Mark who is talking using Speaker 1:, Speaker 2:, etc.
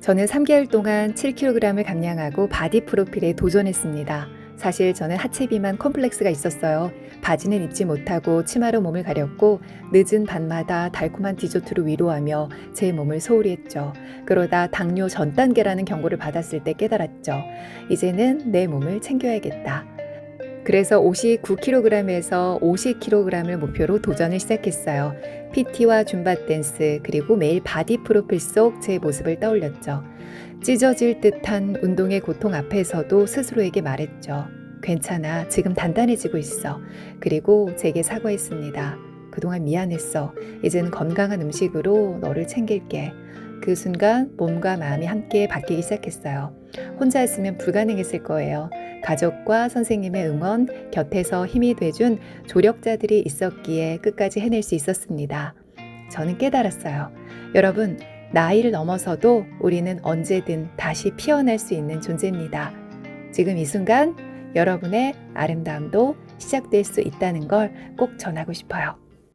Speaker 1: 저는 3개월 동안 7kg을 감량하고 바디 프로필에 도전했습니다. 사실 저는 하체 비만 컴플렉스가 있었어요. 바지는 입지 못하고 치마로 몸을 가렸고 늦은 밤마다 달콤한 디저트로 위로하며 제 몸을 소홀히 했죠. 그러다 당뇨 전 단계라는 경고를 받았을 때 깨달았죠. 이제는 내 몸을 챙겨야겠다. 그래서 59kg에서 50kg을 목표로 도전을 시작했어요. PT와 줌바 댄스 그리고 매일 바디 프로필 속 제 모습을 떠올렸죠. 찢어질 듯한 운동의 고통 앞에서도 스스로에게 말했죠. 괜찮아. 지금 단단해지고 있어. 그리고 제게 사과했습니다. 그동안 미안했어. 이제는 건강한 음식으로 너를 챙길게. 그 순간 몸과 마음이 함께 바뀌기 시작했어요. 혼자였으면 불가능했을 거예요. 가족과 선생님의 응원, 곁에서 힘이 돼준 조력자들이 있었기에 끝까지 해낼 수 있었습니다. 저는 깨달았어요. 여러분, 나이를 넘어서도 우리는 언제든 다시 피어날 수 있는 존재입니다. 지금 이 순간 여러분의 아름다움도 시작될 수 있다는 걸 꼭 전하고 싶어요.